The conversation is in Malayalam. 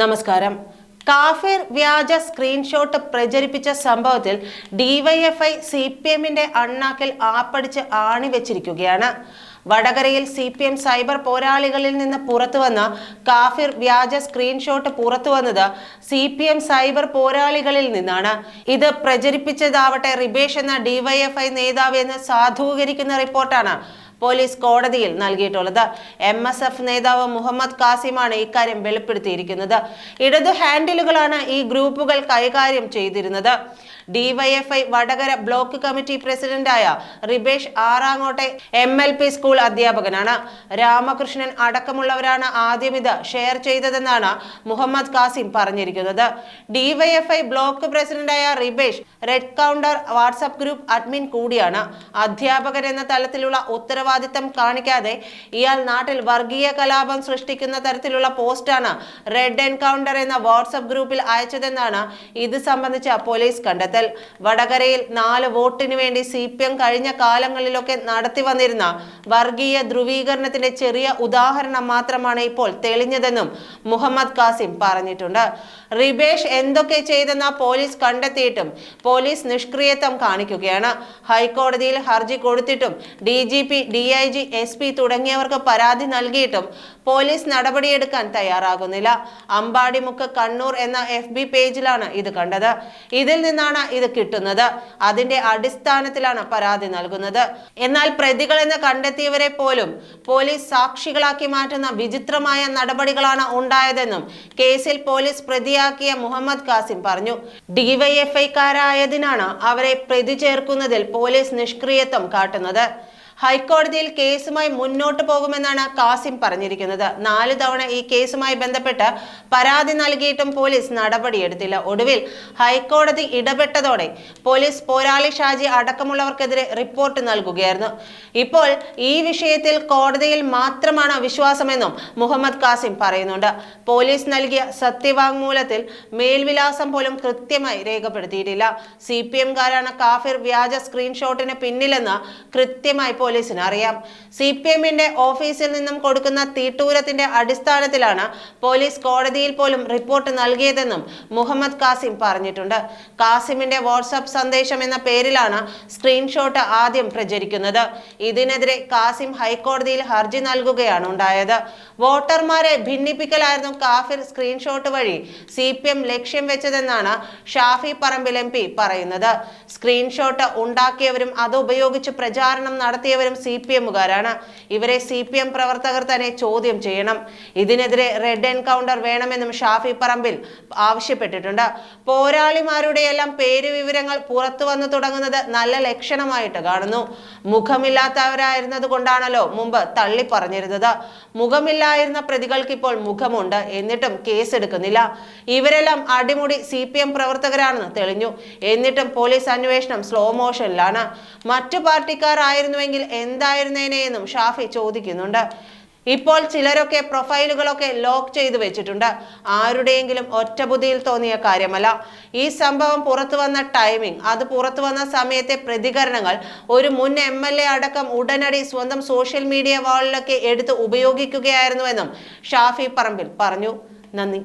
നമസ്കാരം. കാഫിർ വ്യാജ സ്ക്രീൻഷോട്ട് പ്രചരിപ്പിച്ച സംഭവത്തിൽ ഡിവൈഎഫ്ഐ സി പി എമ്മിന്റെ അണ്ണാക്കിൽ ആപ്പടിച്ച് ആണിവെച്ചിരിക്കുകയാണ് വടകരയിൽ സി പി എം സൈബർ പോരാളികളിൽ നിന്ന് പുറത്തുവന്ന കാഫിർ വ്യാജ സ്ക്രീൻഷോട്ട് പുറത്തുവന്നത് സി പി എം സൈബർ പോരാളികളിൽ നിന്നാണ്. ഇത് പ്രചരിപ്പിച്ചതാവട്ടെ റിബേഷ് എന്ന ഡിവൈഎഫ്ഐ നേതാവ് എന്ന് സാധൂകരിക്കുന്ന റിപ്പോർട്ടാണ്. പോലീസ് കോടതിയിൽ നൽകിയിട്ടുള്ളത്. എം എസ് എഫ് നേതാവ് മുഹമ്മദ് കാസിമാണ് ഇക്കാര്യം വെളിപ്പെടുത്തിയിരിക്കുന്നത്. ഇടതു ഹാൻഡിലുകളാണ് ഈ ഗ്രൂപ്പുകൾ കൈകാര്യം ചെയ്തിരുന്നത്. ഡിവൈഎഫ്ഐ വടകര ബ്ലോക്ക് കമ്മിറ്റി പ്രസിഡന്റായ റിബേഷ് ആറാങ്ങോട്ടെ എം എൽ പി സ്കൂൾ അധ്യാപകനാണ്. രാമകൃഷ്ണൻ അടക്കമുള്ളവരാണ് ആദ്യം ഇത് ഷെയർ ചെയ്തതെന്നാണ് മുഹമ്മദ് കാസിം പറഞ്ഞിരിക്കുന്നത്. ഡിവൈഎഫ്ഐ ബ്ലോക്ക് പ്രസിഡന്റായ Ribesh red counter WhatsApp group admin കൂടിയാണ്. അധ്യാപകൻ എന്ന തലത്തിലുള്ള ഉത്തരവാദിത്തം കാണിക്കാതെ ഇയാൾ നാട്ടിൽ വർഗീയ കലാപം സൃഷ്ടിക്കുന്ന തരത്തിലുള്ള പോസ്റ്റാണ് റെഡ് എൻകൗണ്ടർ എന്ന വാട്സപ്പ് ഗ്രൂപ്പിൽ അയച്ചതെന്നാണ് ഇത് സംബന്ധിച്ച പോലീസ് കണ്ടെത്തൽ. വടകരയിൽ നാല് വോട്ടിനു വേണ്ടി സി പി എം കഴിഞ്ഞ കാലങ്ങളിലൊക്കെ നടത്തി വന്നിരുന്ന വർഗീയ ധ്രുവീകരണത്തിന്റെ ചെറിയ ഉദാഹരണം മാത്രമാണ് ഇപ്പോൾ തെളിഞ്ഞതെന്നും മുഹമ്മദ് കാസിം പറഞ്ഞിട്ടുണ്ട്. റിബേഷ് എന്തൊക്കെ ചെയ്തെന്ന പോലീസ് കണ്ടെത്തിയിട്ടും പോലീസ് നിഷ്ക്രിയത്വം കാണിക്കുകയാണ്. ഹൈക്കോടതിയിൽ ഹർജി കൊടുത്തിട്ടും D G P D I G S P തുടങ്ങിയവർക്ക് പരാതി നൽകിയിട്ടും പോലീസ് നടപടിയെടുക്കാൻ തയ്യാറാകുന്നില്ല. അമ്പാടിമുക്ക് കണ്ണൂർ എന്ന എഫ് ബി പേജിലാണ് ഇത് കണ്ടത്. ഇതിൽ നിന്നാണ് ഇത് കിട്ടുന്നത്. അതിന്റെ അടിസ്ഥാനത്തിലാണ് പരാതി നൽകുന്നത്. എന്നാൽ പ്രതികളെന്ന് കണ്ടെത്തിയവരെ പോലും പോലീസ് സാക്ഷികളാക്കി മാറ്റുന്ന വിചിത്രമായ നടപടികളാണ് ഉണ്ടായതെന്നും കേസിൽ പോലീസ് പ്രതിയാക്കിയ മുഹമ്മദ് കാസിം പറഞ്ഞു. ഡിവൈഎഫ്ഐക്കാരായതിനാണ് അവരെ പ്രതി ചേർക്കുന്നതിൽ പോലീസ് നിഷ്ക്രിയത്വം കാട്ടുന്നത്. ഹൈക്കോടതിയിൽ കേസുമായി മുന്നോട്ട് പോകുമെന്നാണ് കാസിം പറഞ്ഞിരിക്കുന്നത്. നാല് തവണ ഈ കേസുമായി ബന്ധപ്പെട്ട് പരാതി നൽകിയിട്ടും പോലീസ് നടപടിയെടുത്തില്ല. ഒടുവിൽ ഹൈക്കോടതി ഇടപെട്ടതോടെ പോലീസ് പോരാളി ഷാജി അടക്കമുള്ളവർക്കെതിരെ റിപ്പോർട്ട് നൽകുകയായിരുന്നു. ഇപ്പോൾ ഈ വിഷയത്തിൽ കോടതിയിൽ മാത്രമാണ് വിശ്വാസമെന്നും മുഹമ്മദ് കാസിം പറയുന്നുണ്ട്. പോലീസ് നൽകിയ സത്യവാങ്മൂലത്തിൽ മേൽവിലാസം പോലും കൃത്യമായി രേഖപ്പെടുത്തിയിട്ടില്ല. സി പി എംകാരാണ് കാഫിർ വ്യാജ സ്ക്രീൻഷോട്ടിന് പിന്നിലെന്ന് കൃത്യമായി പോലീസിന് അറിയാം. സി പി എമ്മിന്റെ ഓഫീസിൽ നിന്നും കൊടുക്കുന്ന തീട്ടൂരത്തിന്റെ അടിസ്ഥാനത്തിലാണ് പോലീസ് കോടതിയിൽ പോലും റിപ്പോർട്ട് നൽകിയതെന്നും മുഹമ്മദ് കാസിം പറഞ്ഞിട്ടുണ്ട്. കാസിമിന്റെ വാട്സാപ്പ് സന്ദേശം എന്ന പേരിലാണ് സ്ക്രീൻഷോട്ട് ആദ്യം പ്രചരിക്കുന്നത്. ഇതിനെതിരെ കാസിം ഹൈക്കോടതിയിൽ ഹർജി നൽകുകയാണ് ഉണ്ടായത്. വോട്ടർമാരെ ഭിന്നിപ്പിക്കലായിരുന്നു കാഫിർ സ്ക്രീൻഷോട്ട് വഴി സി പി എം ലക്ഷ്യം വെച്ചതെന്നാണ് ഷാഫി പറമ്പിൽ എം പി പറയുന്നത്. സ്ക്രീൻഷോട്ട് ഉണ്ടാക്കിയവരും അത് ഉപയോഗിച്ച് പ്രചാരണം നടത്തിയവരും സി പി എമ്മുകാരാണ്. ഇവരെ സി പി എം പ്രവർത്തകർ തന്നെ ചോദ്യം ചെയ്യണം. ഇതിനെതിരെ റെഡ് എൻകൗണ്ടർ വേണമെന്നും ഷാഫി പറമ്പിൽ ആവശ്യപ്പെട്ടിട്ടുണ്ട്. പോരാളിമാരുടെയെല്ലാം പേര് വിവരങ്ങൾ പുറത്തു വന്നു തുടങ്ങുന്നത് നല്ല ലക്ഷണമായിട്ട് കാണുന്നു. മുഖമില്ലാത്തവരായിരുന്നത് കൊണ്ടാണല്ലോ മുമ്പ് തള്ളി പറഞ്ഞിരുന്നത്. മുഖമില്ലായിരുന്ന പ്രതികൾക്ക് ഇപ്പോൾ മുഖമുണ്ട്. എന്നിട്ടും കേസ് എടുക്കുന്നില്ല ഇവരെല്ലാം അടിമുടി സി പി എം പ്രവർത്തകരാണെന്ന് തെളിഞ്ഞു. എന്നിട്ടും പോലീസ് അന്വേഷണം സ്ലോ മോഷനിലാണ്. മറ്റു പാർട്ടിക്കാരായിരുന്നുവെങ്കിൽ എന്തായിരുന്നേനെ എന്നും ഷാഫി ചോദിക്കുന്നുണ്ട്. ഇപ്പോൾ ചിലരൊക്കെ പ്രൊഫൈലുകളൊക്കെ ലോക്ക് ചെയ്തു വെച്ചിട്ടുണ്ട്. ആരുടെയെങ്കിലും ഒറ്റബുദ്ധിയിൽ തോന്നിയ കാര്യമല്ല. ഈ സംഭവം പുറത്തു വന്ന ടൈമിംഗ് അത് പുറത്തു വന്ന സമയത്തെ പ്രതികരണങ്ങൾ ഒരു മുൻ എം എൽ എ അടക്കം ഉടനടി സ്വന്തം സോഷ്യൽ മീഡിയ വാളിലൊക്കെ എടുത്ത് ഉപയോഗിക്കുകയായിരുന്നുവെന്നും ഷാഫി പറമ്പിൽ പറഞ്ഞു. നന്ദി.